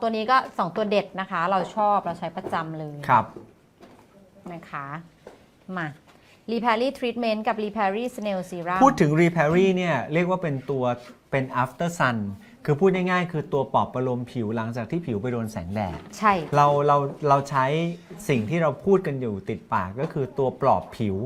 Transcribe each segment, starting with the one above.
2 ตัวนี้ก็ 2 ตัวเด็ดนะคะ เราชอบเราใช้ประจำเลยครับ นะคะ มา r e p a r y Treatment กับ r e p a r y Snail Serum พูดถึง r e p a r y เนี่ยเรียกว่าเป็นตัวเป็น after sun คือพูดง่ายๆ คือตัวปลอบประโลมผิวหลังจากที่ผิวไปโดนแสงแดด ใช่ เราเราเราใช้สิ่งที่เราพูดกันอยู่ติดปากก็คือตัวปลอบผิว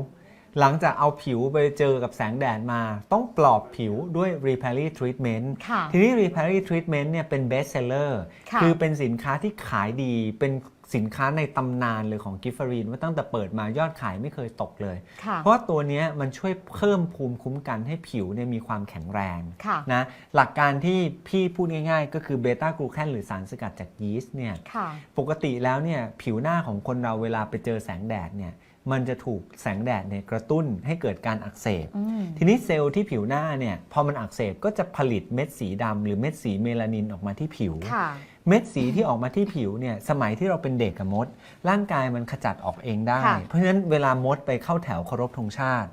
หลังจากเอาผิวไปเจอกับแสงแดดมา ต้องปลอบผิวด้วย r e p a r y Treatment ค่ะทีนี้ r e p a r y Treatment เนี่ยเป็น best seller ค่ะคือเป็นสินค้าที่ขายดีเป็นสินค้าในตำนานเลยของกิฟฟรีนว่าตั้งแต่เปิดมายอดขายไม่เคยตกเลยค่ะเพราะว่าตัวเนี้ยมันช่วยเพิ่มภูมิคุ้มกันให้ผิวเนี่ยมีความแข็งแรงค่ะนะหลักการที่พี่พูดง่ายๆ ก็คือเบต้ากลูแคนหรือสารสกัดจากยีสต์เนี่ยค่ะปกติแล้วเนี่ยผิวหน้าของคนเราเวลาไปเจอแสงแดดเนี่ย มันจะถูกแสงแดดเนี่ยกระตุ้นให้เกิดการอักเสบอืมทีนี้เซลล์ที่ผิวหน้าเนี่ยพอมันอักเสบก็จะผลิตเม็ดสีดำหรือเม็ดสีเมลานินออกมาที่ผิวค่ะเม็ดสีที่ออกมาที่ผิวเนี่ยสมัยที่เราเป็นเด็กกับมด ร่างกายมันขจัดออกเองได้ค่ะเพราะฉะนั้นเวลามดไปเข้าแถวเคารพธงชาติ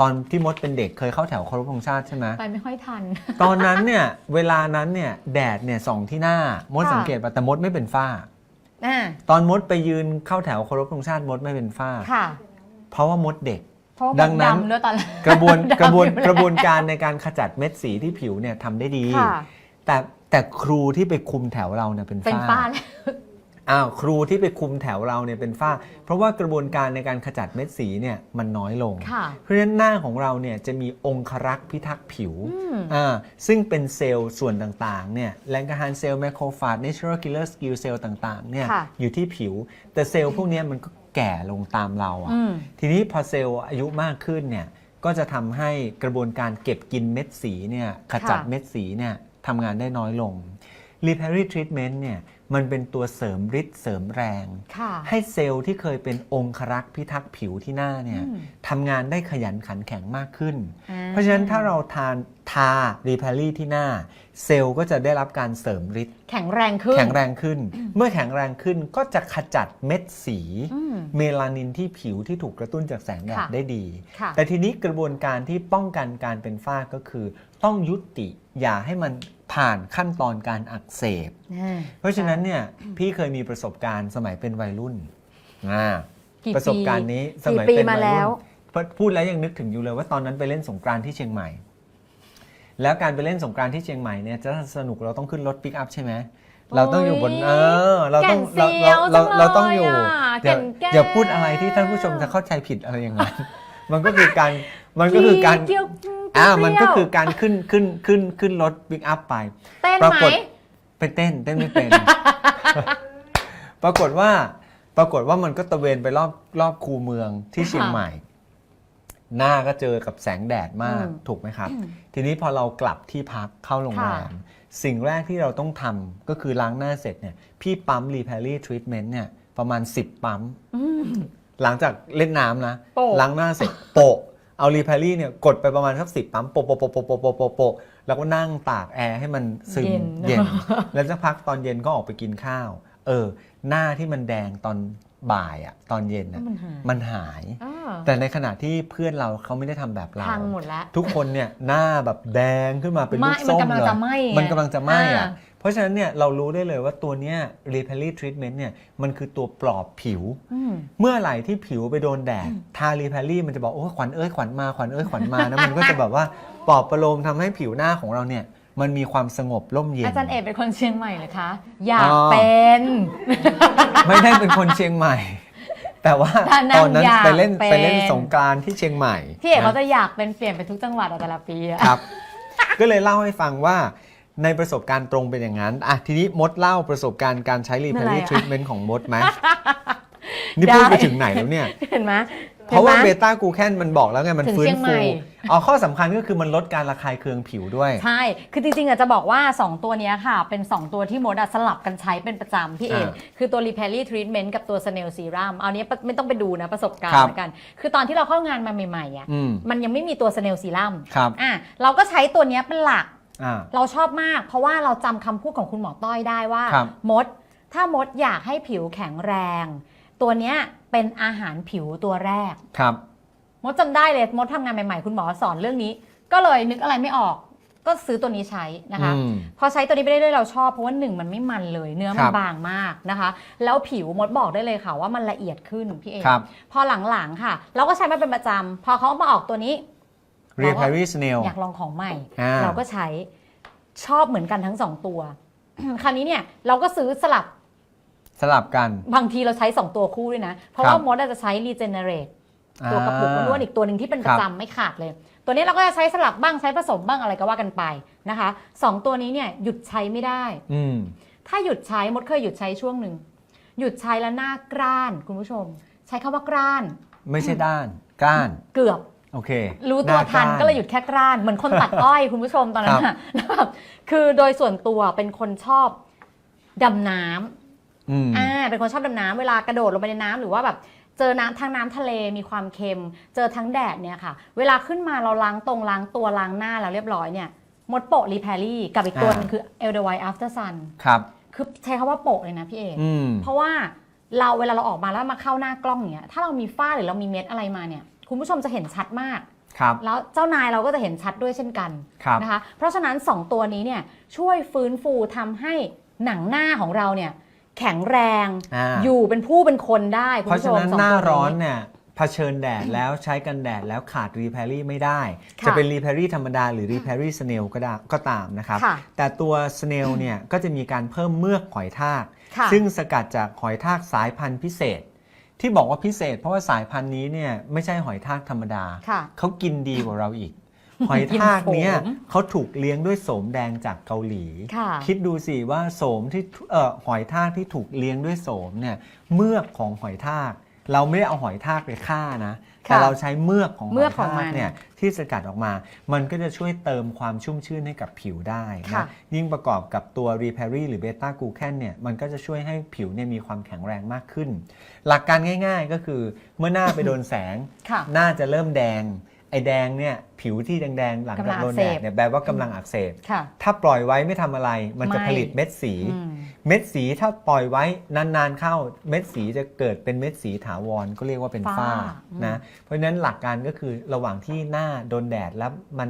ตอนที่มดเป็นเด็กเคยเข้าแถวเคารพธงชาติใช่ไหมไปไม่ค่อยทัน ตอนนั้นเนี่ยเวลานั้นเนี่ยแดดเนี่ยส่องที่หน้ามดค่ะสังเกตว่าแต่มดไม่เป็นฝ้า อ่าตอนมดไปยืนเข้าแถวเคารพธงชาติมดไม่เป็นฝ้า ค่ะ เพราะว่ามดเด็ก เพราะว่าดังนั้น ดำด้วยตอนแรกกระบวนดำกระบวนอยู่แล้ว กระบวนการในการขจัดเม็ดสีที่ผิวเนี่ยทำได้ดี ค่ะ แต่แต่ครูที่ไปคุมแถวเราเนี่ยเป็นเป็นฝ้า ฝ้าแล้ว อ้าวครูที่ไปคุมแถวเราเนี่ยเป็นฝ้า เพราะว่ากระบวนการในการขจัดเม็ดสีเนี่ยมันน้อยลง ค่ะ เพราะฉะนั้นหน้าของเราเนี่ยจะมีองครักษ์พิทักษ์ผิวอืม อ่าซึ่งเป็นเซลล์ส่วนต่างๆเนี่ยแลงกาฮานเซลล์แมคโครฟาจ natural killer skill เซลล์ต่างๆเนี่ยค่ะอยู่ที่ผิว แต่เซลล์พวกเนี้ยมันก็แก่ลงตามเราอะอืม ทีนี้พอเซลล์อายุมากขึ้นเนี่ยก็จะทำให้กระบวนการเก็บกินเม็ดสีเนี่ยขจัดค่ะ เม็ดสีเนี่ยทำงานได้น้อยลง Repair Treatment เนี่ยมันเป็นตัวเสริมฤทธิ์เสริมแรงค่ะให้เซลล์ที่เคยเป็นองครักษ์พิทักษ์ผิวที่หน้าเนี่ยอืมทำงานได้ขยันขันแข็งมากขึ้นอ่เพราะฉะนั้นถ้าเราทานทา r e p a r y ที่หน้า เซลล์ก็จะได้รับการเสริมฤทธิ์แข็งแรงขึ้น แข็งแรงขึ้น เมื่อแข็งแรงขึ้นก็จะขจัดเม็ดสีอืมเมลานินที่ผิวที่ถูกกระตุ้นจากแสงแดดค่ะได้ดีค่ะแต่ทีนี้กระบวนการที่ป้องกันการเป็นฝ้าก็คือ ต้องยุติอย่าให้มัน ผ่านขั้นตอนการอักเสบอ่าเพราะฉะนั้นเนี่ยพี่เคยมีประสบการณ์สมัยเป็นวัยรุ่นอ่ากี่ประสบการณ์นี้สกี่มัยปีเป็นมาวัยแล้รุ่วนพูดแล้วยังนึกถึงอยู่เลยว่าตอนนั้นไปเล่นสงกรานต์ที่เชียงใหม่ แล้วการไปเล่นสงกรานต์ที่เชียงใหม่เนี่ยจะสนุกเราต้องขึ้นรถปิกอัพใช่ไหมเราต้องอยู่บนโอ้ยเออเราต้องแก่เรานเซียวเราเราจังเลยเราต้องอยู่อะอย่าแก่นแก้วอย่าพูดอะไรที่ท่านผู้ชมจะเข้าใจผิดอะไรอย่างนั้น มันก็คือการมันก็คือการเกี่ยวอ่าเปรี้ยวมันก็คือการขึ้นขึ้นขึ้นขึ้นรถปิกอัพไป เต้นปราไหมกฏไปเต้นเต้นไม่เป็น ปรากฏว่า ปรากฏว่ามันก็ตะเวนไปรอบรอบคูเมืองที่เชียงใหม่ หน้าก็เจอกับแสงแดดมากอืมถูกไหมครับ ทีนี้พอเรากลับที่พักเข้าโรงแรมค่ะสิ่งแรกที่เราต้องทำก็คือล้างหน้าเสร็จเนี่ยพี่ปั๊มรี p a r y Treatment เนี่ยประมาณ 10 ปั๊ม อืม หลังจากเล่นน้ำนะล้างหน้าเสร็จโปะเอารีพารี่เนี่ยกดไปประมาณสักสิบปั๊มโปะโปะโปะโปะโปะโปะโปะแล้วก็นั่งตากแอร์ให้มันซึมเย็นแล้วสักพักตอนเย็นก็ออกไปกินข้าว เออ หน้าที่มันแดงตอน บ่ายอะตอนเย็นแล้วอะมันหายมันหายอ่าแต่ในขณะที่เพื่อนเราเขาไม่ได้ทำแบบเรา พังหมดแล้ว ทุกคนเนี่ยหน้าแบบแดงขึ้นมาเป็นลูกไหม้ส้มมันกำลังเลยจะไหม้ไงมันกำลังจะไหม้อะอ่า เพราะฉะนั้นเนี่ยเรารู้ได้เลยว่าตัวเนี้ย r e p a r y Treatment เนี่ยมันคือตัวปลอบผิว อืม เมื่อไหร่ที่ผิวไปโดนแดดทารีแพรรี่มันจะบอกโอ้ยขวัญเอ้ยขวัญมาขวัญเอ้ยขวัญมานะมันก็จะแบบว่าปลอบประโลมทำให้ผิวหน้าของเราเนี่ย มันมีความสงบร่มเย็นอาจารย์เอกเป็นคนเชียงใหม่เหรอคะ อยากอ๋อเป็น ไม่ได้เป็นคนเชียงใหม่ แต่ว่าถ้านั่งตอนนั้นอยากไปเล่นเป็นไปเล่นสงกรานต์ที่เชียงใหม่พี่เอกเขานะจะอยากเป็นเปลี่ยนไปทุกจังหวัดอะแต่ละปีอะครับ ก็เลยเล่าให้ฟังว่าในประสบการณ์ตรงเป็นอย่างนั้นอะทีนี้มดเล่าประสบการณ์การใช้รีแพรรี่ทรีทเมนต์ของมดไหมนี่พูดไปถึงไหนแล้วเนี่ย เห็นไหม เพราะว่าห็นเบไหมต้ากูแคนมันบอกแล้วไงมันถึงฟื้เชีนยงใหม่ฟูอ๋อข้อสำคัญก็คือมันลดการระคายเคืองผิวด้วย ใช่ คือจริงๆอาจจะบอกว่า 2 ตัวเนี้ยค่ะ เป็น 2 ตัวที่มดอะสลับกันใช้เป็นประจำพี่เอกอ่าคือตัว r e p a r y Treatment กับตัว Snail Serum เอาเนี้ยไม่ต้องไปดูนะประสบการครัณ์บแล้วกัน คือตอนที่เราเข้างานมาใหม่ๆอะอืมมันยังไม่มีตัว Snail Serum ครับอะเราก็ใช้ตัวเนี้ยเป็นหลักอ่าเราชอบมาก เพราะว่าเราจำคำพูดของคุณหมอต้อยได้ว่าครับมด ถ้ามดอยากให้ผิวแข็งแรง ตัวเนี้ยเป็นอาหารผิวตัวแรก ครับ มดจำได้เลยมดทำงานใหม่ๆ คุณหมอสอนเรื่องนี้ ก็เลยนึกอะไรไม่ออก ก็ซื้อตัวนี้ใช้นะคะ อืม พอใช้ตัวนี้ไปเรื่อยๆเราชอบเพราะว่าหนึ่งมันไม่มันเลย เนื้อมัคนรับ บางมากนะคะ แล้วผิวมดบอกได้เลยค่ะว่ามันละเอียดขึ้นพี่เอกครับ พอหลังๆค่ะ เราก็ใช้มาเป็นประจำพอเขามาออกตัวนี้ เรีย Paris Snail อยากลองของใหม่ อ่า เราก็ใช้ชอบเหมือนกันทั้งสองตัว คราวนี้เนี่ยเราก็ซื้อสลับ สลับกัน บางทีเราใช้ 2 ตัวคู่ด้วยนะ เพราะครับว่ามดอาจจะใช้ regenerate ตัวกระปุกอ่าล้วนๆอีกตัวหนึ่งที่เป็นประจำไม่ขาดเลย ตัวนี้เราก็จะใช้สลับบ้างใช้ผสมบ้างอะไรก็ว่ากันไปนะคะสองตัวนี้เนี่ยหยุดใช้ไม่ได้ อืมถ้าหยุดใช้มดเคยหยุดใช้ช่วงหนึ่งหยุดใช้แล้วหน้ากร้านคุณผู้ชม ใช้คำว่ากร้าน ไม่ใช่ด้านก้านเกือบโอเค รู้ตัวหาทันานก็เลยหยุดแค่กร้านเหมือนคนตัดอ้อยคุณผู้ชมตอนนั้นน่ะแล้วแบบคือโดยส่วนตัวเป็นคนชอบดำน้ำ อืมอ่าเป็นคนชอบดำน้ำเวลากระโดดลงไปในน้ำหรือว่าแบบเจอน้ำทางน้ำทะเลมีความเค็ม เจอทั้งแดดเนี่ยค่ะ เวลาขึ้นมาเราล้างตรงล้างตัวล้างหน้าแล้วเรียบร้อยเนี่ยมดโปะรีแพรรี่กับอีกตัวหนึงคือเอลเดวายอัฟเตอร์ซัน ครับ คือใช้คำว่าโปะเลยนะพี่เอกอืม เพราะว่าเราเวลาเราออกมาแล้วมาเข้าหน้ากล้องอย่างเงี้ยถ้าเรามีฝ้าหรือเรามีเม็ดอะไรมาเนี่ย คุณผู้ชมจะเห็นชัดมาก ครับ แล้วเจ้านายเราก็จะเห็นชัดด้วยเช่นกันครับ นะคะ เพราะฉะนั้น 2 ตัวนี้เนี่ยช่วยฟื้นฟูทำให้หนังหน้าของเราเนี่ย แข็งแรง อ่า อยู่เป็นผู้เป็นคนได้คุณเพราะผู้ชฉะมนั้นสองหน้าตัว ร้อนเนี่ยเผชิญแดดแล้วใช้กันแดดแล้วขาดรีแพรรี่ไม่ได้ ค่ะจะเป็นรีแพรรี่ธรรมดาหรือรีแพรรี่สเนลก็ได้ก็ตามนะครับ ค่ะแต่ตัวสเนลเนี่ยก็จะมีการเพิ่มเมือกหอยทาก ค่ะซึ่งสกัดจากหอยทากสายพันธุ์พิเศษ ที่บอกว่าพิเศษ เพราะว่าสายพันธุ์นี้เนี่ยไม่ใช่หอยทากธรรมดา ค่ะ เขากินดีกว่าเราอีก หอยทากเนี่ยกินโสมเขาถูกเลี้ยงด้วยโสมแดงจากเกาหลีค่ะคิดดูสิว่าโสมที่เอ่อหอยทากที่ถูกเลี้ยงด้วยโสมเนี่ยเมือกของหอยทาก เราไม่ได้เอาหอยทากไปฆ่านะค่ะแต่เราใช้เมือกของหเมืออยกของทามักนเนี่ยที่สกัดออกมา มันก็จะช่วยเติมความชุ่มชื่นให้กับผิวได้ค่ะนะยิ่งประกอบกับตัว r e p a r y หรือเบต้ากลูแคนเนี่ยมันก็จะช่วยให้ผิวเนี่ยมีความแข็งแรงมากขึ้น หลักการง่ายๆก็คือเมื่อหน้าไปโดนแสงค่ะหน้าจะเริ่มแดง ไอ้แดงเนี่ยผิวที่แดงๆหลังจากโดนแดดเนี่ยแปลว่ากำลังอักเสบค่ะถ้าปล่อยไว้ไม่ทำอะไร มันจะไม่ผลิตเม็ดสีอืมเม็ดสีถ้าปล่อยไว้นานๆเข้าเม็ดสีจะเกิดเป็นเม็ดสีถาวรก็เรียกว่าเป็นฝ้าฝ้าอืมนะเพราะฉะนั้นหลักการก็คือระหว่างที่หน้าโดนแดดแล้วมัน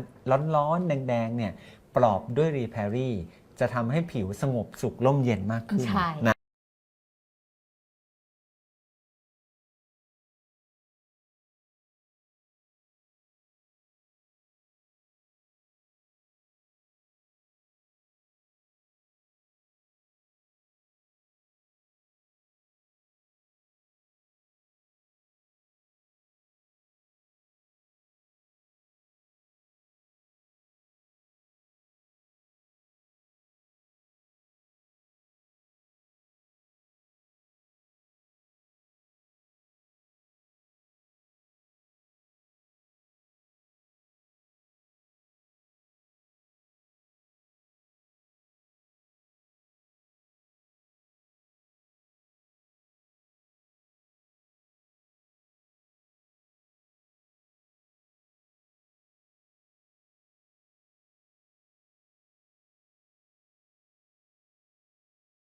ร้อนๆแดงๆเนี่ยปลอบด้วยรีแพรรี่จะทำให้ผิวสงบสุขร่มเย็นมากขึ้นใช่นะ